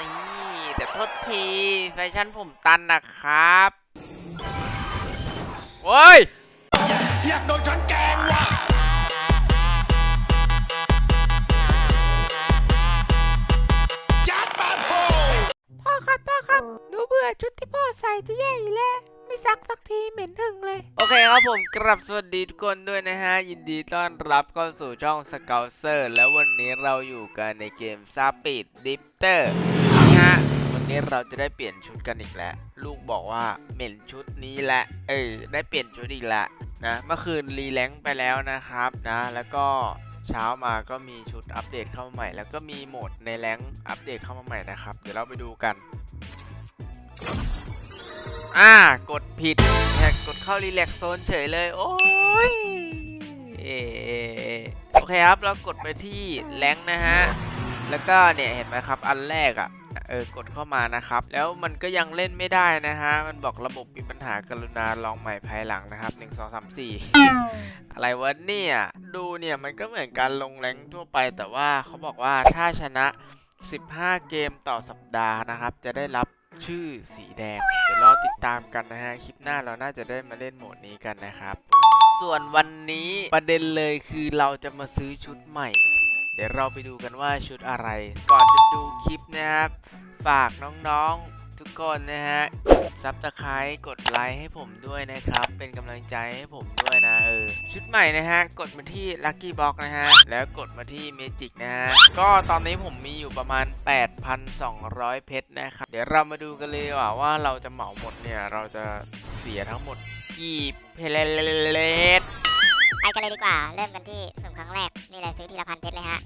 นี่แต่โทษที แฟชั่นผมตันนะครับโอ้ย อยากโดนฉันแกล้งว่ะจัดมาโพพ่อครับพ่อครับหนูเบื่อชุดที่พ่อใส่จะแย่อยู่แล้ว ไม่ซักสักทีเหม็นหึงเลย โอเคครับผมกรับสวัสดีทุกคนด้วยนะฮะ ยินดีต้อนรับเข้าสู่ช่องสเกลเซอร์ แล้ววันนี้เราอยู่กันในเกมซาปิดดิฟเตอร์ นี้เราจะได้เปลี่ยนชุดกันอีกแล้ว ลูกบอกว่าเหม็นชุดนี้แหละ เออ ได้เปลี่ยนชุดอีกแล้วนะ เมื่อคืนรีแลงค์ไปแล้วนะครับนะ แล้วก็เช้ามาก็มีชุดอัปเดตเข้ามาใหม่ แล้วก็มีโหมดในแรงค์อัปเดตเข้ามาใหม่นะครับ เดี๋ยวเราไปดูกัน อ่า กดผิดเนี่ยกดเข้ารีแลกโซนเฉยเลย โอ้ยเออโอเคครับ เรากดไปที่แรงนะฮะ แล้วก็เนี่ยเห็นไหมครับ อันแรกอะ่ะ เออกดเข้ามานะครับ แล้วมันก็ยังเล่นไม่ได้นะฮะ มันบอกระบบมีปัญหากรุณาลองใหม่ภายหลังนะครับ 1 2 3 4 อะไรวะเนี่ย ดูเนี่ยมันก็เหมือนการลงแรงทั่วไป แต่ว่าเขาบอกว่าถ้าชนะ 15 เกมต่อสัปดาห์นะครับ จะได้รับชื่อสีแดง เดี๋ยวรอติดตามกันนะฮะ คลิปหน้าเราน่าจะได้มาเล่นโหมดนี้กันนะครับ ส่วนวันนี้ประเด็นเลยคือเราจะมาซื้อชุดใหม่ ดี๋ยวเราไปดูกันว่าชุดอะไร ก่อนจะดูคลิปนะครับ ฝากน้องๆทุกคนนะฮะซับสไครต์กดไลค์ให้ผมด้วยนะครับ เป็นกำลังใจให้ผมด้วยนะเออ ชุดใหม่นะฮะ กดมาที่ Lucky Box นะฮะ แล้วกดมาที่ Magic นะฮะ ก็ตอนนี้ผมมีอยู่ประมาณ 8,200 เพชรนะครับ เดี๋ยวเรามาดูกันเลยว่าว่าเราจะเหมาหมดเนี่ย เราจะเสียทั้งหมดกี่เพลเลต ไปกันเลยดีกว่า เริ่มกันที่สุ่มครั้งแรกนี่เลยซื้อทีละพันเพชรเลยฮะ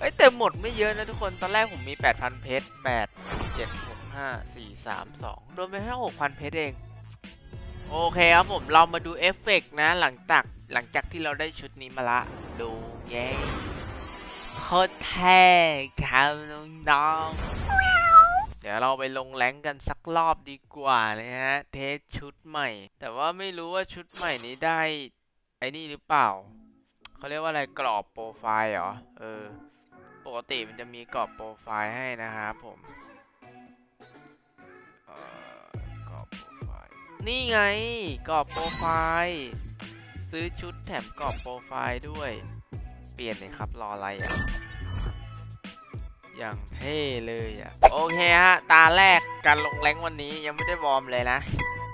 เอ้ยแต่หมดไม่เยอะนะทุกคนตอนแรกผมมี 8,000 เพชร8 7 6 5 4 3 2โดนไปแค่6,000 เพชรเอง โอเคครับผมเรามาดูเอฟเฟกต์นะหลังจากหลังจากที่เราได้ชุดนี้มาละ ดูเย้โคตรแท้ครับน้องๆเดี๋ยวเราไปลงแรงกันสักรอบดีกว่านะฮะ เทสชุดใหม่ แต่ว่าไม่รู้ว่าชุดใหม่นี้ได้ ไอ้นี่หรือเปล่า เขาเรียกว่าอะไรกรอบโปรไฟล์เหรอ เออ กติมันจะมีกรอบโปรไฟล์ให้นะครับผมเอ่อกรอบโปรไฟล์ นี่ไงกรอบโปรไฟล์ ซื้อชุดแถมกรอบโปรไฟล์ด้วย เปลี่ยนเลยครับรออะไรอะ อย่างเท่เลยอะ โอเคฮะ ตาแรกการลงแรงวันนี้ยังไม่ได้วอร์มเลยนะ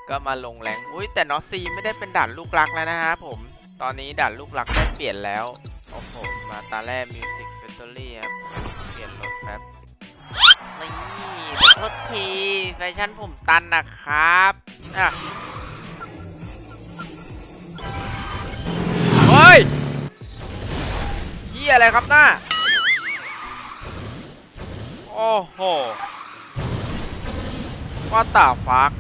ก็มาลงแรงอุ้ยแต่นอซีไม่ได้เป็นด่านลูกรักแล้วนะฮะผม ตอนนี้ด่านลูกรักได้เปลี่ยนแล้ว โอ้โห มาตาแรกมิวสิก ตอรี่ครับ เปลี่ยนรถแป๊บ นี่โทษที แฟชั่นผมตันนะครับอะเฮ้ยเยี่ยอะไรครับหน้า โอ้โหว่าตาฟัก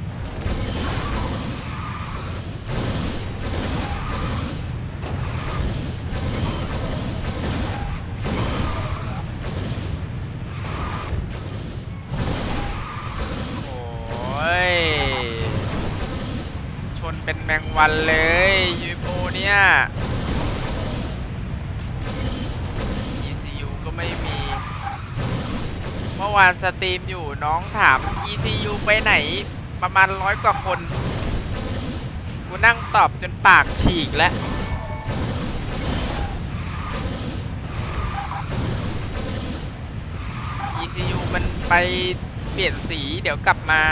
แมงวันเลยยูโปเนี่ย ECU ก็ไม่มี เมื่อวานสตรีมอยู่น้องถาม ECU ไปไหนประมาณร้อยกว่าคน กูนั่งตอบจนปากฉีกแล้ว ECU มันไปเปลี่ยนสีเดี๋ยวกลับมา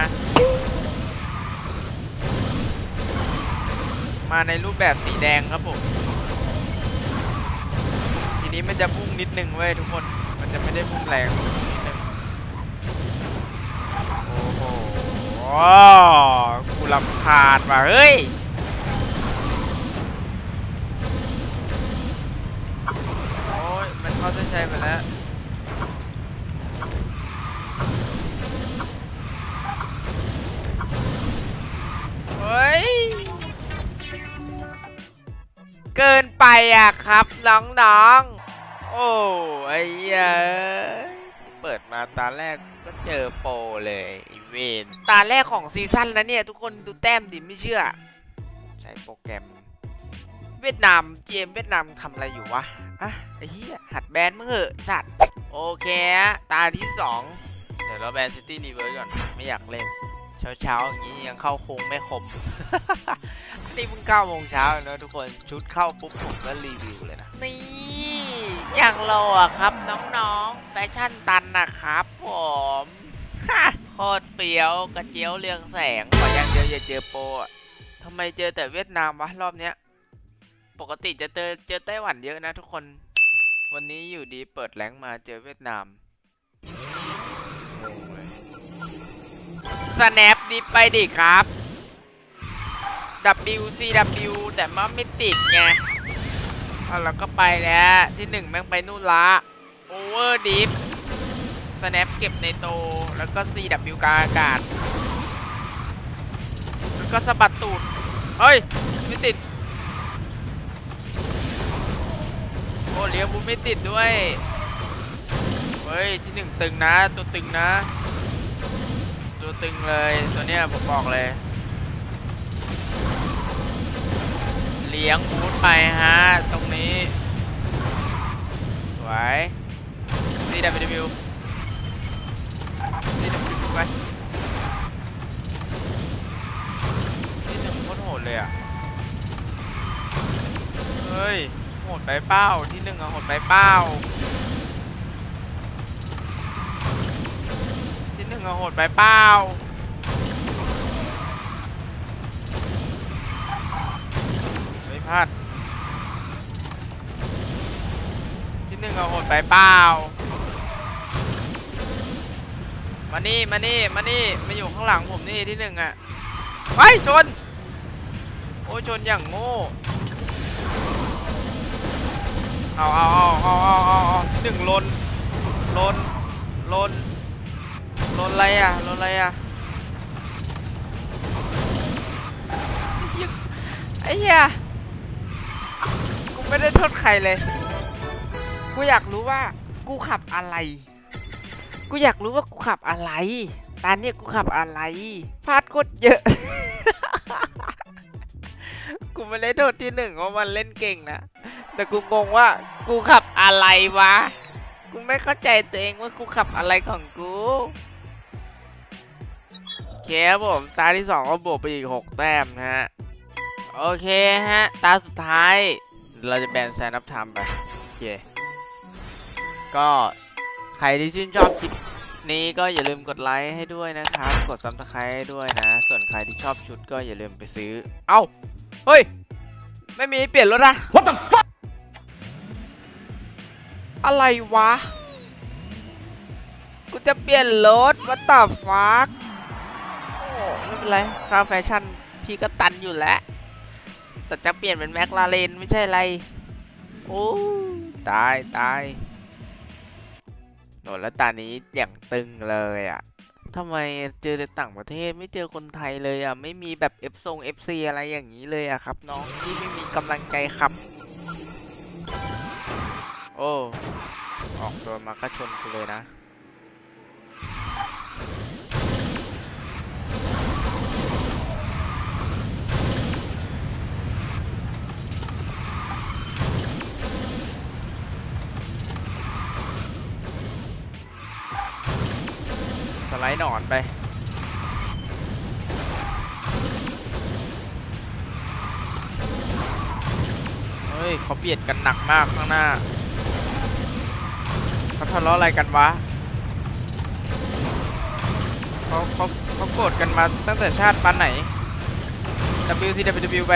มาในรูปแบบสีแดงครับผม ทีนี้มันจะพุ่งนิดนึงเว้ยทุกคน มันจะไม่ได้พุ่งแรงนิดนึง โอ้โหกูรำคาญว่ะเฮ้ยโอ้ยมันเข้าเส้นชัยไปแล้ว อะครับน้องๆ โอ้ไอ้เหี้ยเปิดมาตาแรกก็เจอโปรเลยอีเวนตาแรกของซีซั่นแล้วเนี่ย ทุกคนดูแต้มดิไม่เชื่อ ใช้โปรแกรม เวียดนามเกมเวียดนามทำอะไรอยู่วะอะไอ้เหี้ยหัดแบนมึงเหอะสัตว์ โอเค ตาที่2เดี๋ยวเราแบนซิตี้รีเวิร์สก่อน ไม่อยากเล่น เช้าๆอย่างนี้ยังเข้าโค้งไม่คมอันนี้เพิ่งเก้าโมงเช้าเองนะทุกคนชุดเข้าปุ๊บผมก็รีวิวเลยนะ นี่อย่างเราอะครับน้องๆแฟชั่นตันนะครับผมโคตรเฟี้ยวกระเจียวเรืองแสงขออย่างเดียวอย่าเจอโปรอะทำไมเจอแต่เวียดนามวะรอบเนี้ย ปกติจะเจอเจอไต้หวันเยอะนะทุกคน วันนี้อยู่ดีเปิดแรงค์มาเจอเวียดนามโอ้ย snap ดีไปดิครับ WCW แต่มันไม่ติดไงเอาเราก็ไปแล้ว ที่หนึ่งแม่งไปนู่นละ Over Deep snap เก็บในโต แล้วก็ CW กลางอากาศ แล้วก็สะบัดตูด เฮ้ย ไม่ติด โอ้เลี้ยงบุไม่ติดด้วย เฮ้ย ที่หนึ่งตึงนะ ตัวตึงนะ ตัวตึงเลยตัวเนี้ยผมบอกเลย เลี้ยงบูทไปฮะ ตรงนี้ สวย CW CW ไปที่หนึ่งโคตรโหดเลยอะ เฮ้ย โหดไปเป้าที่หนึ่งอะโหดไปเป้า โหดไปเป้าไม่พลาดที่หนึ่งอะโหดไปเป้ามานี่มานี่มานี่มาอยู่ข้างหลังผมนี่ที่หนึ่งอะไปชน โอ้ยชนอย่างโง่เอาเอาเอาเอาเอาเอาเอาที่หนึ่งลนลนลน ลนอะไรอะลนอะไรอะไอ้เหี้ยเฮียกูไม่ได้โทษใครเลย กูอยากรู้ว่ากูขับอะไร กูอยากรู้ว่ากูขับอะไร ตอนนี้กูขับอะไร พลาดกดเยอะ กูไม่ได้โทษที่หนึ่งว่ามันเล่นเก่งนะ แต่กูงงว่ากูขับอะไรวะ กูไม่เข้าใจตัวเองว่ากูขับอะไรของกู เคครับผม ตาที่สองก็บวกไปอีก 6 แต้มนะฮะ โอเคฮะ ตาสุดท้าย เราจะแบนแซนอัพไทม์ไป โอเค ก็ใครที่ชื่นชอบคลิปนี้ก็อย่าลืมกดไลค์ให้ด้วยนะครับ กดซับสไครต์ให้ด้วยนะ ส่วนใครที่ชอบชุดก็อย่าลืมไปซื้อ เอ้า เฮ้ย ไม่มีให้เปลี่ยนรถอะ What the fuck อะไรวะ กูจะเปลี่ยนรถวัตตาฟักโอ้ ไม่เป็นไรค่าแฟชั่นพี่ก็ตันอยู่แล้ว แต่จะเปลี่ยนเป็นแม็กลาเรนไม่ใช่อะไร โอ้ตายตายโหแล้วตานี้อย่างตึงเลยอะทำไมเจอแต่ต่างประเทศไม่เจอคนไทยเลยอะไม่มีแบบ F ทรง FC อะไรอย่างนี้เลยอะครับ น้องที่ไม่มีกำลังใจขับ โอ้ ออกตัวมาก็ชนกูเลยนะ ไรหนอนไปเฮ้ยเขาเปบียดกันหนักมากข้างหน้าเขาทะเลาะอะไรกันวะเขาเขาเขาโกรธกันมาตั้งแต่ชาติปานไหน WCW ไป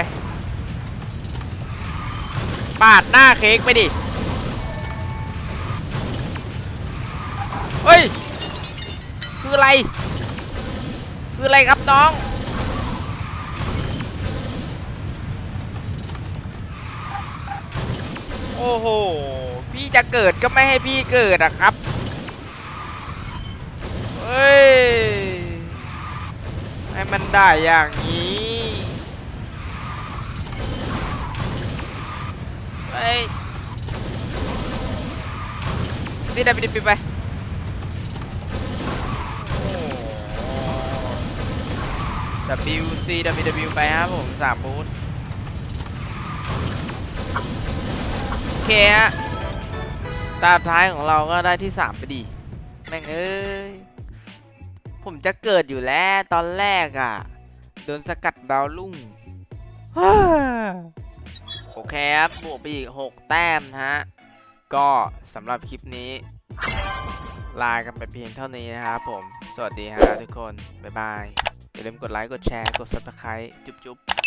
ปาดหน้าเค้กไปดิ เฮ้ย คืออะไร คืออะไรครับน้อง โอ้โห พี่จะเกิดก็ไม่ให้พี่เกิดอะครับ เฮ้ย ให้มันได้อย่างนี้เฮ้ยซีดับบิดไป W C W W ไปครับผมสามบูธโอเคฮะตาท้ายของเราก็ได้ที่3ไปดี แม่งเอ้ย ผมจะเกิดอยู่แล้วตอนแรกอะ โดนสกัดดาวลุ่งโอเคครับบวกไปอีก 6 แต้มฮะ ก็สำหรับคลิปนี้ ลากันไปเพียงเท่านี้นะครับผม สวัสดีฮะทุกคน บ๊ายบาย อย่าลืมกดไลค์ กดแชร์ กด subscribe จุ๊บๆ